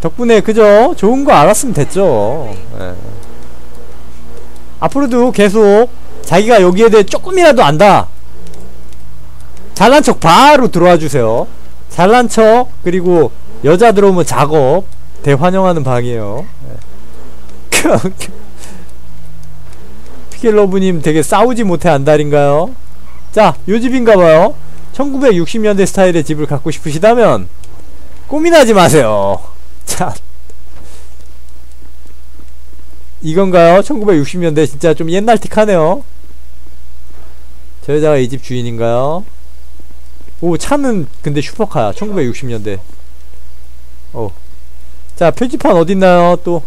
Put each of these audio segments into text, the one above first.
덕분에 그죠? 좋은 거 알았으면 됐죠. 예. 앞으로도 계속 자기가 여기에 대해 조금이라도 안다. 잘난 척 바로 들어와 주세요. 잘난 척 그리고 여자 들어오면 작업 대환영하는 방이에요. 예. 피켈러브님 되게 싸우지 못해 안달인가요? 자, 요 집인가봐요. 1960년대 스타일의 집을 갖고 싶으시다면 고민하지 마세요. 자, 이건가요? 1960년대 진짜 좀 옛날 틱하네요. 저 여자가 이 집 주인인가요? 오 차는 근데 슈퍼카야 1960년대 어. 자 표지판 어딨나요 또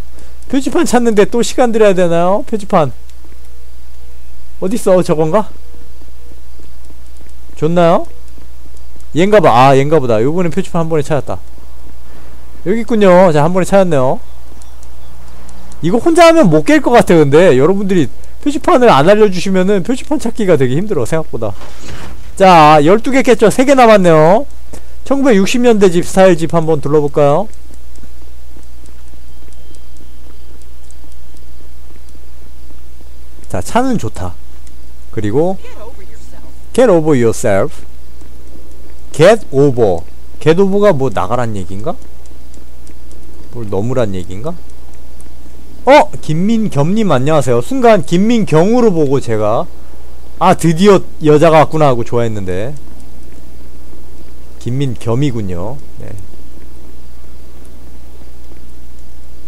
표지판 찾는데 또 시간 들여야 되나요 표지판 어딨어 저건가? 좋나요? 얘인가봐 아 얘인가보다 요번엔 표지판 한 번에 찾았다 여기 있군요. 자 한 번에 찾았네요. 이거 혼자 하면 못 깰 것 같아 근데. 여러분들이 표지판을 안 알려주시면은 표지판 찾기가 되게 힘들어 생각보다. 자 12개 깼죠? 3개 남았네요. 1960년대 집 스타일 집 한번 둘러볼까요? 자 차는 좋다. 그리고 Get over yourself. get over get over. get over가 뭐 나가란 얘기인가? 뭘 너무란 얘기인가? 어! 김민겸님 안녕하세요 순간 김민경으로 보고 제가 아 드디어 여자가 왔구나 하고 좋아했는데 김민겸이군요 네.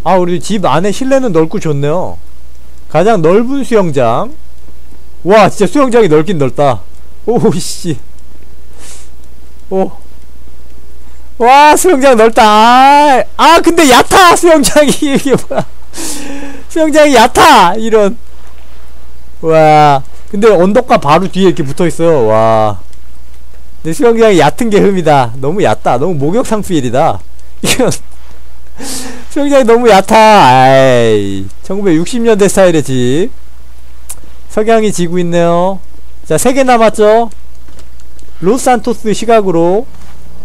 아 우리 집 안에 실내는 넓고 좋네요 가장 넓은 수영장 와 진짜 수영장이 넓긴 넓다 오씨 오. 와 수영장 넓다. 아, 아 근데 얕아 수영장이. 이게 뭐야. 수영장이 얕아 이런. 와. 근데 언덕과 바로 뒤에 이렇게 붙어있어요. 와. 근데 수영장이 얕은 게 흠이다. 너무 얕다. 너무 목욕상수일이다. 이건 수영장이 너무 얕아. 아이. 1960년대 스타일의 집. 석양이 지고 있네요. 자 3개 남았죠? 로스산토스 시각으로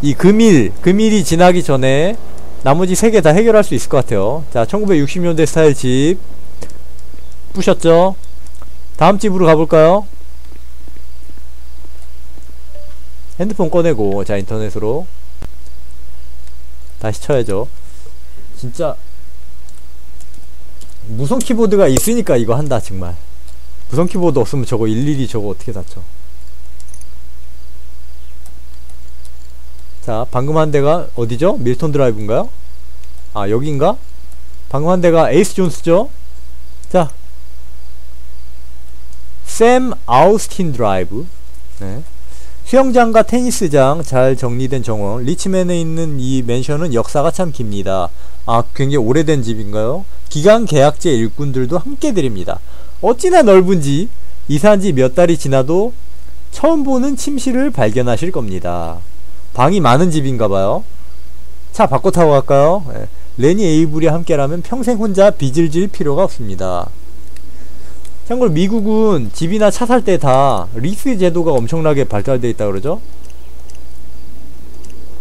이 금일 금일이 지나기 전에 나머지 3개 다 해결할 수 있을 것 같아요. 자 1960년대 스타일 집. 부셨죠? 다음 집으로 가볼까요? 핸드폰 꺼내고 자 인터넷으로. 다시 쳐야죠. 진짜 무선 키보드가 있으니까 이거 한다 정말. 무선 키보드 없으면 저거 일일이 저거 어떻게 다쳐 자 방금 한 대가 어디죠? 밀턴 드라이브인가요? 아 여긴가? 방금 한 대가 에이스 존스죠? 자 샘 아우스틴 드라이브 네. 수영장과 테니스장 잘 정리된 정원 리치맨에 있는 이 맨션은 역사가 참 깁니다 아 굉장히 오래된 집인가요? 기간 계약제 일꾼들도 함께 드립니다 어찌나 넓은지 이사한 지 몇 달이 지나도 처음 보는 침실을 발견하실 겁니다 방이 많은 집인가봐요. 차 바꿔 타고 갈까요? 예. 레니 에이블이 함께라면 평생 혼자 빚을 질 필요가 없습니다. 참고로 미국은 집이나 차 살 때 다 리스 제도가 엄청나게 발달되어 있다 그러죠?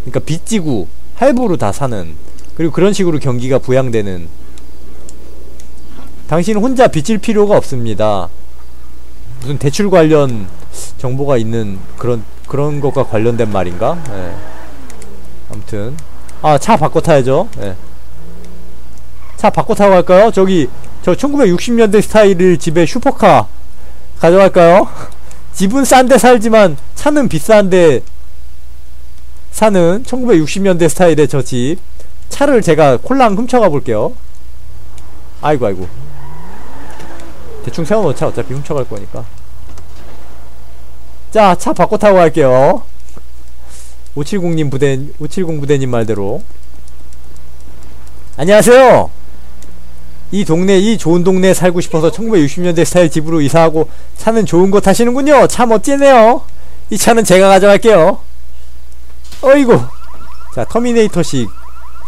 그러니까 빚지고 할부로 다 사는 그리고 그런 식으로 경기가 부양되는. 당신은 혼자 빚질 필요가 없습니다. 무슨 대출 관련 정보가 있는 그런 그런 것과 관련된 말인가? 예. 아무튼 아 차 바꿔 타야죠. 예. 차 바꿔 타고 갈까요? 저기 저 1960년대 스타일을 집에 슈퍼카 가져갈까요? 집은 싼데 살지만 차는 비싼데 사는 1960년대 스타일의 저 집 차를 제가 콜랑 훔쳐가 볼게요. 아이고 아이고 대충 세워놓자 어차피 훔쳐갈 거니까 자, 차 바꿔 타고 갈게요. 570님 부대, 570 부대님 말대로. 안녕하세요! 이 동네, 이 좋은 동네에 살고 싶어서 1960년대 스타일 집으로 이사하고 차는 좋은 거 타시는군요. 차 멋지네요. 이 차는 제가 가져갈게요. 어이구. 자, 터미네이터식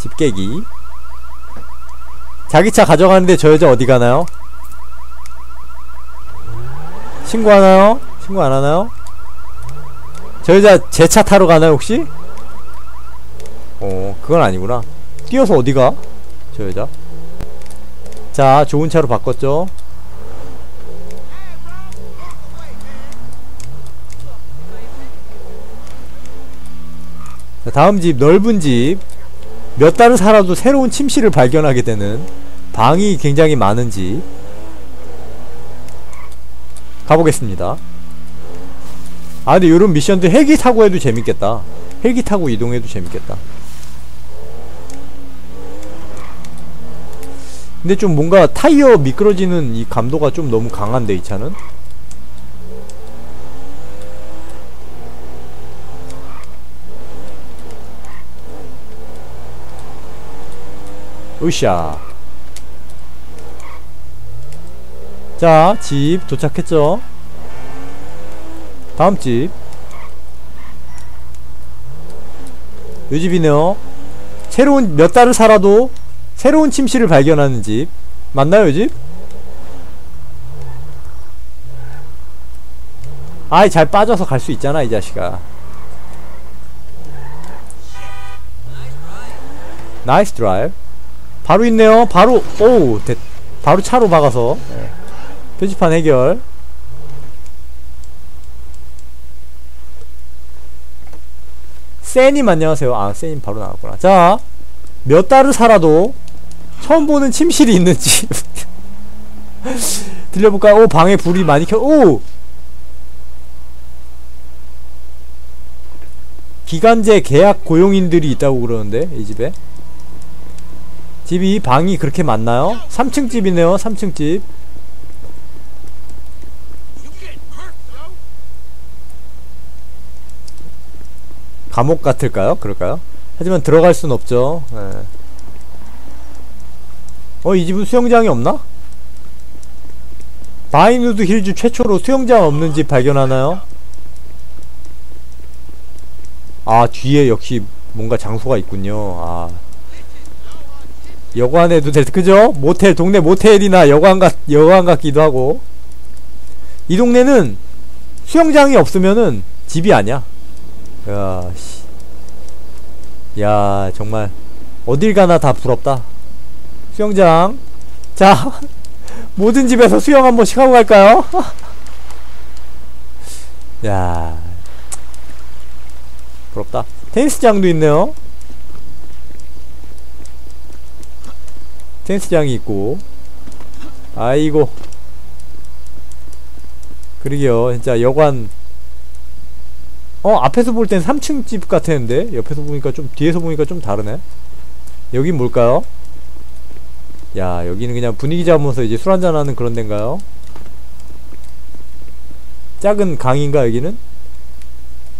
집 깨기. 자기 차 가져가는데 저 여자 어디 가나요? 신고하나요? 신고 안 하나요? 저 여자 제 차 타러 가나요 혹시? 어 그건 아니구나. 뛰어서 어디가? 저 여자. 자 좋은 차로 바꿨죠? 자, 다음 집 넓은 집. 몇 달을 살아도 새로운 침실을 발견하게 되는 방이 굉장히 많은 집. 가보겠습니다 아 근데 요런 미션도 헬기 타고 해도 재밌겠다. 헬기 타고 이동해도 재밌겠다. 근데 좀 뭔가 타이어 미끄러지는 이 감도가 좀 너무 강한데 이 차는? 으쌰. 자, 집 도착했죠? 다음 집. 요 집이네요. 새로운, 몇 달을 살아도 새로운 침실을 발견하는 집. 맞나요, 요 집? 아이, 잘 빠져서 갈 수 있잖아, 이 자식아. 나이스 드라이브. 바로 있네요. 바로, 오우, 됐, 바로 차로 박아서. 네. 표지판 해결 세님 안녕하세요 아 세님 바로 나왔구나 자 몇 달을 살아도 처음 보는 침실이 있는 집 들려볼까요? 오 방에 불이 많이 켜 오! 기간제 계약 고용인들이 있다고 그러는데 이 집에 집이 방이 그렇게 많나요? 3층 집이네요 3층 집 감옥 같을까요? 그럴까요? 하지만 들어갈 순 없죠. 네. 어, 이 집은 수영장이 없나? 바이누드 힐즈 최초로 수영장 없는 집 발견하나요? 아, 뒤에 역시 뭔가 장소가 있군요. 아. 여관에도 될, 그죠? 모텔, 동네 모텔이나 여관 같, 여관 같기도 하고. 이 동네는 수영장이 없으면은 집이 아니야. 야, 씨. 야, 정말 어딜 가나 다 부럽다. 수영장. 자, 모든 집에서 수영 한 번씩 하고 갈까요? 야, 부럽다. 테니스장도 있네요. 테니스장이 있고. 아이고. 그러게요. 진짜 여관 어 앞에서 볼 땐 3층 집 같았는데 옆에서 보니까 좀 뒤에서 보니까 좀 다르네 여긴 뭘까요? 야 여기는 그냥 분위기 잡으면서 이제 술 한잔하는 그런 데인가요? 작은 강인가 여기는?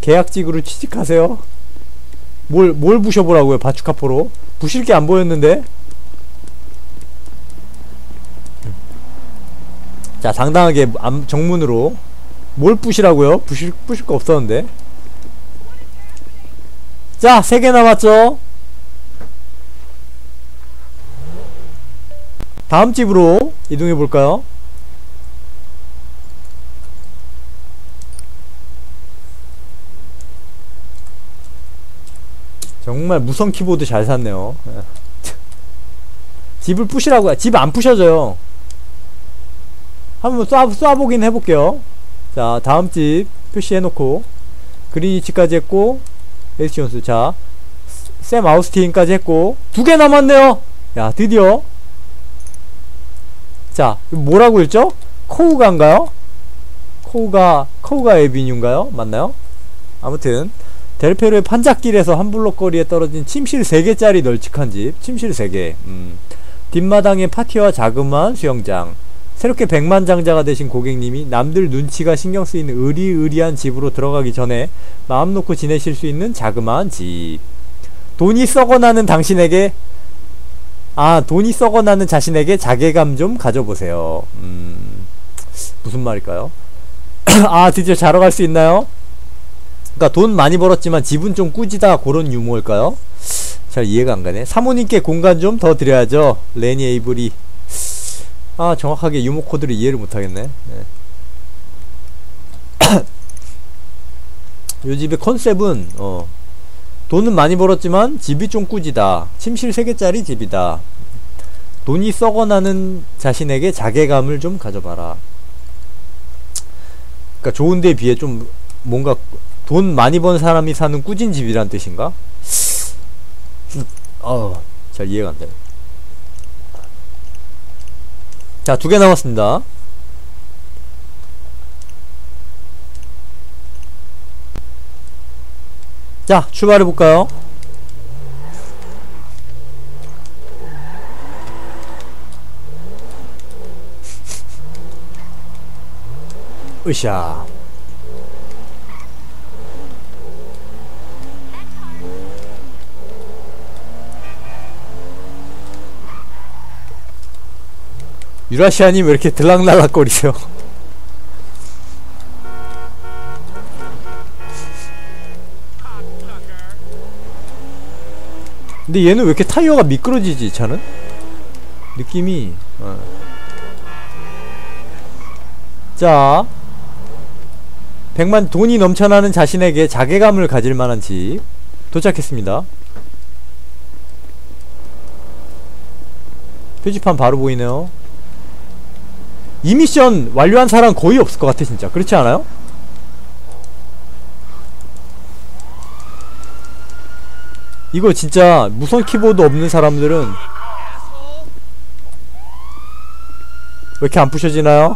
계약직으로 취직하세요 뭘, 뭘 부셔보라고요 바추카포로 부실 게 안 보였는데 자 당당하게 암, 정문으로 뭘 부시라고요? 부실, 부실 거 없었는데 자, 세 개 남았죠? 다음 집으로 이동해 볼까요? 정말 무선 키보드 잘 샀네요. 집을 부시라고요. 집안 부셔져요. 한번 쏴, 쏴보긴 해볼게요. 자, 다음 집 표시해놓고 그리니치까지 했고 에디션스 자, 샘 아우스틴까지 했고 두 개 남았네요. 야, 드디어 자, 뭐라고 읽죠? 코우가인가요? 코우가 코우가 에비뉴인가요? 맞나요? 아무튼 델페르의 판잣길에서 한 블록 거리에 떨어진 침실 3개짜리 널찍한 집 침실 3개 음. 뒷마당에 파티와 자그마한 수영장 새롭게 백만장자가 되신 고객님이 남들 눈치가 신경 쓰이는 의리의리한 집으로 들어가기 전에 마음 놓고 지내실 수 있는 자그마한 집. 돈이 썩어나는 당신에게 아 돈이 썩어나는 자신에게 자괴감 좀 가져보세요. 음 무슨 말일까요? 아 드디어 자러 갈 수 있나요? 그니까 돈 많이 벌었지만 집은 좀 꾸지다 그런 유머일까요? 잘 이해가 안 가네. 사모님께 공간 좀 더 드려야죠. 레니 에이브리. 아 정확하게 유머 코드를 이해를 못하겠네 네. 요 집의 컨셉은 어 돈은 많이 벌었지만 집이 좀 꾸지다. 침실 3개짜리 집이다. 돈이 썩어나는 자신에게 자괴감을 좀 가져봐라. 그러니까 좋은 데에 비해 좀 뭔가 돈 많이 번 사람이 사는 꾸진 집이란 뜻인가? 어, 잘 이해가 안 돼. 자, 두 개 남았습니다. 자, 출발해볼까요? 으쌰. 유라시아님 왜 이렇게 들락날락거리세요? 근데 얘는 왜 이렇게 타이어가 미끄러지지 차는? 느낌이 어. 자 100만 돈이 넘쳐나는 자신에게 자괴감을 가질 만한 집 도착했습니다 표지판 바로 보이네요 이 미션 완료한 사람 거의 없을 것 같아 진짜 그렇지 않아요? 이거 진짜 무선 키보드 없는 사람들은 왜 이렇게 안 부셔지나요?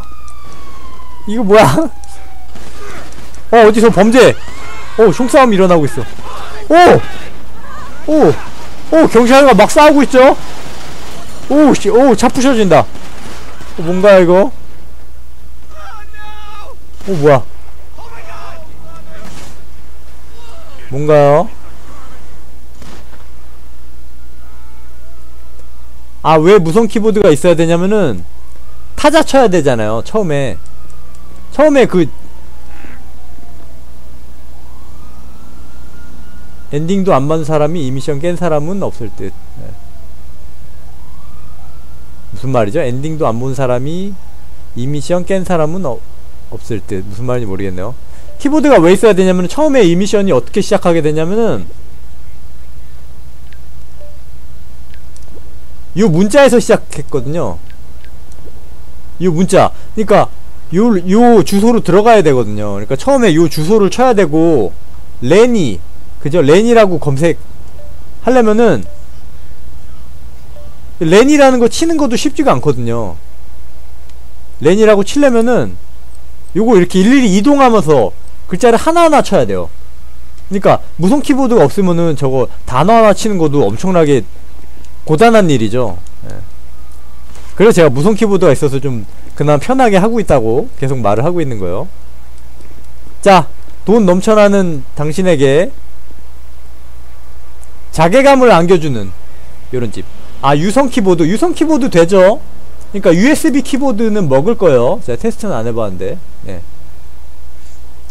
이거 뭐야? 어 어디서 범죄! 어 총싸움 일어나고 있어 오! 오! 오 경찰과 막 싸우고 있죠? 오 씨, 오차 부셔진다 어, 뭔가 이거? 오 뭐야 뭔가요? 아, 왜 무선 키보드가 있어야 되냐면은 타자 쳐야 되잖아요. 처음에. 처음에 그 엔딩도 안 맞는 사람이 이 미션 깬 사람은 없을 듯. 네. 무슨 말이죠? 엔딩도 안 본 사람이 이 미션 깬 사람은 어, 없을 듯. 무슨 말인지 모르겠네요. 키보드가 왜 있어야 되냐면 처음에 이 미션이 어떻게 시작하게 되냐면은 요 문자에서 시작했거든요. 요 문자. 그러니까 요, 요 주소로 들어가야 되거든요. 그러니까 처음에 요 주소를 쳐야 되고 레니 그죠? 레니라고 검색 하려면은 레니라는 거 치는 것도 쉽지가 않거든요. 레니라고 치려면은 요거 이렇게 일일이 이동하면서 글자를 하나하나 쳐야 돼요. 그러니까 무선 키보드가 없으면은 저거 단어 하나 치는 것도 엄청나게 고단한 일이죠. 예. 그래서 제가 무선 키보드가 있어서 좀 그나마 편하게 하고 있다고 계속 말을 하고 있는 거예요. 자, 돈 넘쳐나는 당신에게 자괴감을 안겨주는 요런 집. 아, 유선 키보드. 유선 키보드 되죠? 그러니까 USB 키보드는 먹을 거예요. 제가 테스트는 안 해봤는데. 예.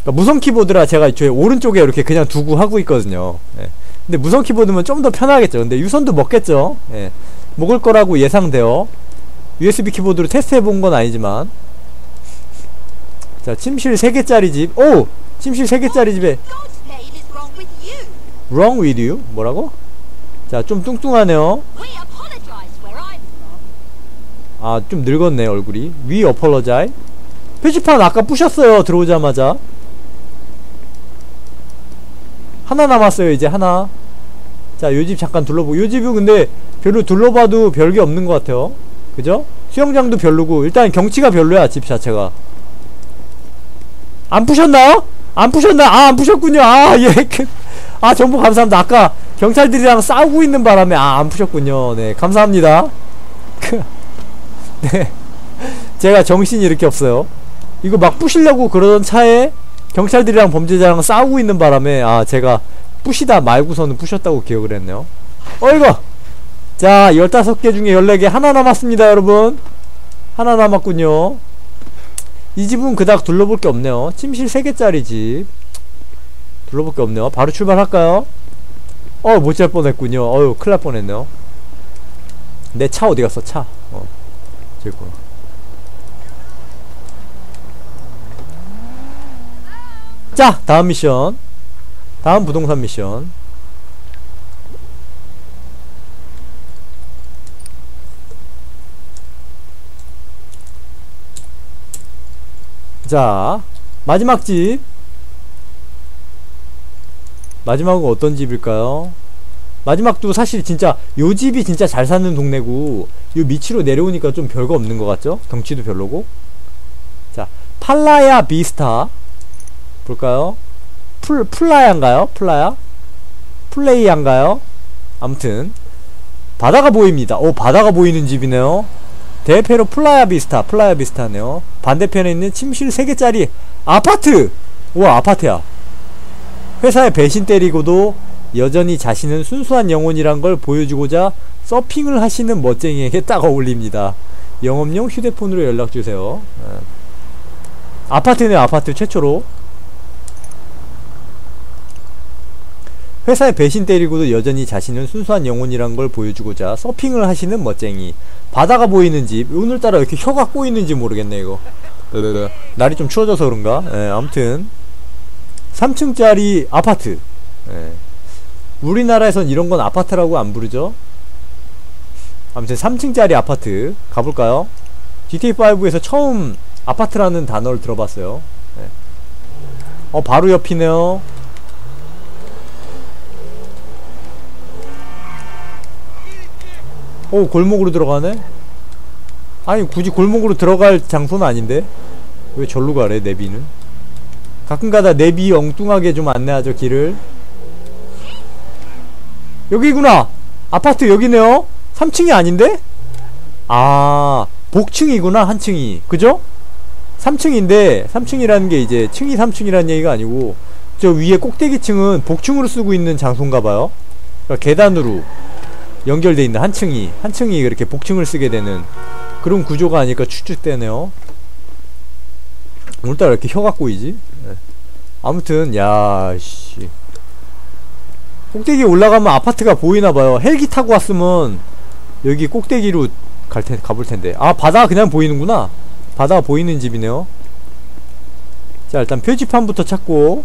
그러니까 무선 키보드라 제가 저 오른쪽에 이렇게 그냥 두고 하고 있거든요. 예. 근데 무선 키보드면 좀 더 편하겠죠. 근데 유선도 먹겠죠. 예. 먹을 거라고 예상돼요. USB 키보드로 테스트 해본 건 아니지만. 자, 침실 3개짜리 집. 오! 침실 3개짜리 집에. Wrong with you? 뭐라고? 자, 좀 뚱뚱하네요. 아, 좀 늙었네, 얼굴이. We apologize. 표지판 아까 부셨어요, 들어오자마자. 하나 남았어요, 이제 하나. 자, 요 집 잠깐 둘러보고. 요 집은 근데 별로 둘러봐도 별게 없는 것 같아요. 그죠? 수영장도 별로고. 일단 경치가 별로야, 집 자체가. 안 부셨나요? 안 부셨나? 아, 안 부셨군요. 아, 예. 그- 아, 정보 감사합니다. 아까 경찰들이랑 싸우고 있는 바람에, 아, 안 부셨군요. 네, 감사합니다. 그, 네. 제가 정신이 이렇게 없어요. 이거 막 부시려고 그러던 차에 경찰들이랑 범죄자랑 싸우고 있는 바람에 아 제가 부시다 말고서는 부셨다고 기억을 했네요. 어이구 자 15개 중에 14개 하나 남았습니다 여러분. 하나 남았군요. 이 집은 그닥 둘러볼 게 없네요. 침실 3개짜리 집 둘러볼 게 없네요. 바로 출발할까요? 어 못 잘 뻔했군요. 어휴 큰일 날 뻔했네요. 내 차 어디 갔어? 차 结果。자 다음 미션 다음 부동산 미션 자 마지막 집 마지막은 어떤 집일까요? 마지막도 사실 진짜 요 집이 진짜 잘 사는 동네고 요 밑으로 내려오니까 좀 별거 없는 것 같죠? 덩치도 별로고 자 팔라야 비스타 볼까요? 풀, 플라야인가요? 플라야? 플레이야인가요? 아무튼 바다가 보입니다 오 바다가 보이는 집이네요 대패로 플라야 비스타 플라야 비스타네요 반대편에 있는 침실 3개짜리 아파트 우와 아파트야 회사에 배신 때리고도 여전히 자신은 순수한 영혼이란 걸 보여주고자 서핑을 하시는 멋쟁이에게 딱 어울립니다. 영업용 휴대폰으로 연락주세요. 예. 아파트네요 아파트 최초로. 회사에 배신 때리고도 여전히 자신은 순수한 영혼이란 걸 보여주고자 서핑을 하시는 멋쟁이. 바다가 보이는 집. 오늘따라 왜 이렇게 혀가 꼬이는지 모르겠네 이거. 날이 좀 추워져서 그런가? 예, 아무튼. 3층짜리 아파트. 예. 우리나라에선 이런 건 아파트라고 안 부르죠? 아무튼 3층짜리 아파트 가볼까요? GTA5에서 처음 아파트라는 단어를 들어봤어요. 예. 어 바로 옆이네요. 오 골목으로 들어가네? 아니 굳이 골목으로 들어갈 장소는 아닌데? 왜 절로 가래 내비는? 가끔가다 내비 엉뚱하게 좀 안내하죠 길을 여기구나 아파트 여기네요 3층이 아닌데? 아 복층이구나 한 층이 그죠? 3층인데 3층이라는 게 이제 층이 3층이라는 얘기가 아니고 저 위에 꼭대기층은 복층으로 쓰고 있는 장소인가봐요 그러니까 계단으로 연결돼 있는 한 층이 한 층이 이렇게 복층을 쓰게 되는 그런 구조가 아닐까 추측되네요. 오늘따라 이렇게 혀가 꼬이지? 네. 아무튼 야씨 꼭대기 올라가면 아파트가 보이나봐요. 헬기 타고 왔으면 여기 꼭대기로 갈 텐, 가볼 텐데. 아 바다가 그냥 보이는구나. 바다가 보이는 집이네요. 자 일단 표지판부터 찾고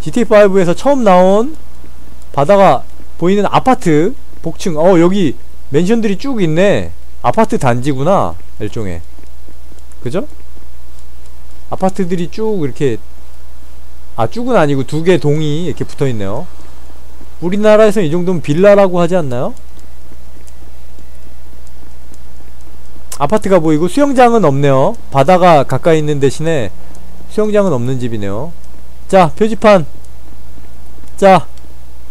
GTA5에서 처음 나온 바다가 보이는 아파트 복층 어 여기 맨션들이 쭉 있네 아파트 단지구나 일종의 그죠? 아파트들이 쭉 이렇게 아 쭉은 아니고 두 개 동이 이렇게 붙어있네요 우리나라에서 이 정도면 빌라라고 하지 않나요? 아파트가 보이고 수영장은 없네요 바다가 가까이 있는 대신에 수영장은 없는 집이네요 자 표지판 자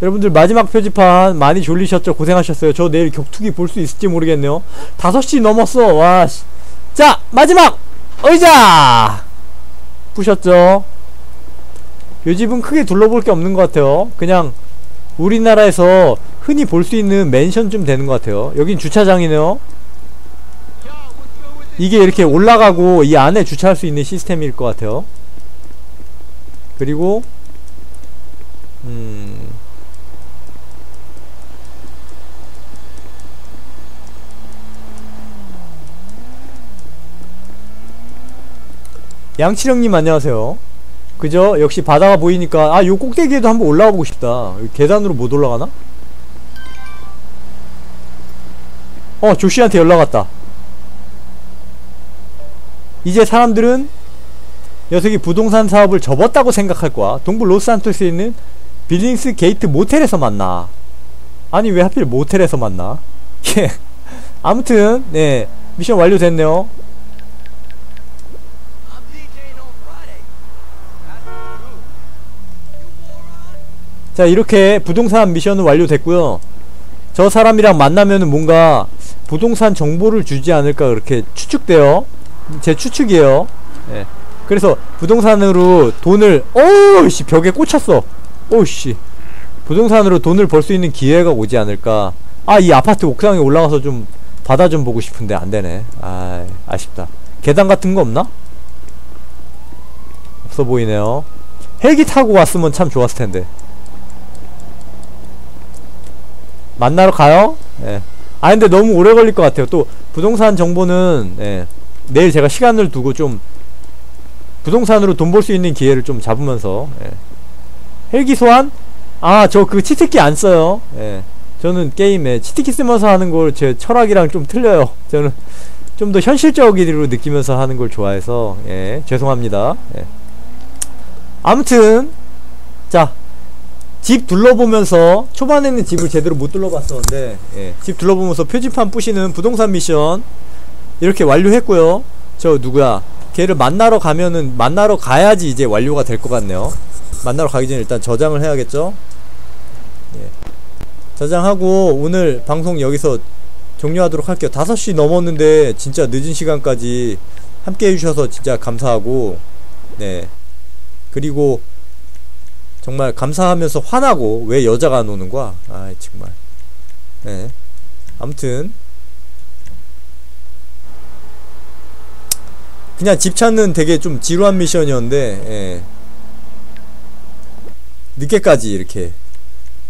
여러분들 마지막 표지판 많이 졸리셨죠? 고생하셨어요. 저 내일 격투기 볼 수 있을지 모르겠네요. 5시 넘었어. 와, 씨. 자, 마지막! 의자! 부셨죠? 요 집은 크게 둘러볼 게 없는 것 같아요. 그냥 우리나라에서 흔히 볼 수 있는 맨션쯤 되는 것 같아요. 여긴 주차장이네요. 이게 이렇게 올라가고 이 안에 주차할 수 있는 시스템일 것 같아요. 그리고 음... 양치령님 안녕하세요 그죠? 역시 바다가 보이니까 아 요 꼭대기에도 한번 올라가 보고 싶다. 계단으로 못 올라가나? 어 조씨한테 연락 왔다. 이제 사람들은 녀석이 부동산 사업을 접었다고 생각할 거야. 동부 로스산토스에 있는 빌링스 게이트 모텔에서 만나. 아니 왜 하필 모텔에서 만나? 예. 아무튼 네. 미션 완료됐네요 자 이렇게 부동산 미션은 완료됐고요. 저 사람이랑 만나면은 뭔가 부동산 정보를 주지 않을까 그렇게 추측돼요. 제 추측이에요. 예. 그래서 부동산으로 돈을 어우씨 벽에 꽂혔어. 오우씨. 부동산으로 돈을 벌 수 있는 기회가 오지 않을까. 아 이 아파트 옥상에 올라가서 좀 바다 좀 보고 싶은데 안되네. 아 아쉽다. 계단 같은 거 없나? 없어 보이네요. 헬기 타고 왔으면 참 좋았을 텐데 만나러 가요? 예. 아 근데 너무 오래 걸릴 것 같아요. 또 부동산 정보는 예. 내일 제가 시간을 두고 좀 부동산으로 돈 벌 수 있는 기회를 좀 잡으면서 예. 헬기 소환? 아 저 그 치트키 안 써요. 예. 저는 게임에 치트키 쓰면서 하는 걸 제 철학이랑 좀 틀려요. 저는 좀 더 현실적으로 느끼면서 하는 걸 좋아해서 예 죄송합니다 예. 아무튼 자 집 둘러보면서 초반에는 집을 제대로 못 둘러봤었는데 예, 집 둘러보면서 표지판 부시는 부동산 미션 이렇게 완료했고요. 저 누구야? 걔를 만나러 가면은 만나러 가야지 이제 완료가 될 것 같네요. 만나러 가기 전에 일단 저장을 해야겠죠? 예. 저장하고 오늘 방송 여기서 종료하도록 할게요. 5시 넘었는데 진짜 늦은 시간까지 함께 해주셔서 진짜 감사하고 네. 그리고 정말 감사하면서 화나고 왜 여자가 안 오는 거야? 아 정말. 네. 아무튼. 그냥 집 찾는 되게 좀 지루한 미션이었는데 예. 늦게까지 이렇게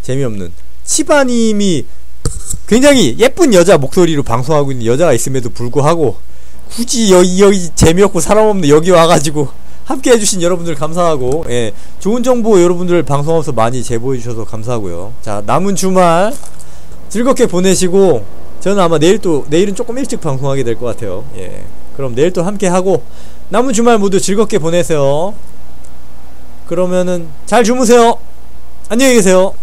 재미없는. 치바님이 굉장히 예쁜 여자 목소리로 방송하고 있는 여자가 있음에도 불구하고 굳이 여기 여기 재미없고 사람 없는 여기 와가지고 함께 해주신 여러분들 감사하고 예 좋은 정보 여러분들 방송하면서 많이 제보해 주셔서 감사하고요. 자 남은 주말 즐겁게 보내시고 저는 아마 내일 또 내일은 조금 일찍 방송하게 될 것 같아요. 예 그럼 내일 또 함께 하고 남은 주말 모두 즐겁게 보내세요. 그러면은 잘 주무세요. 안녕히 계세요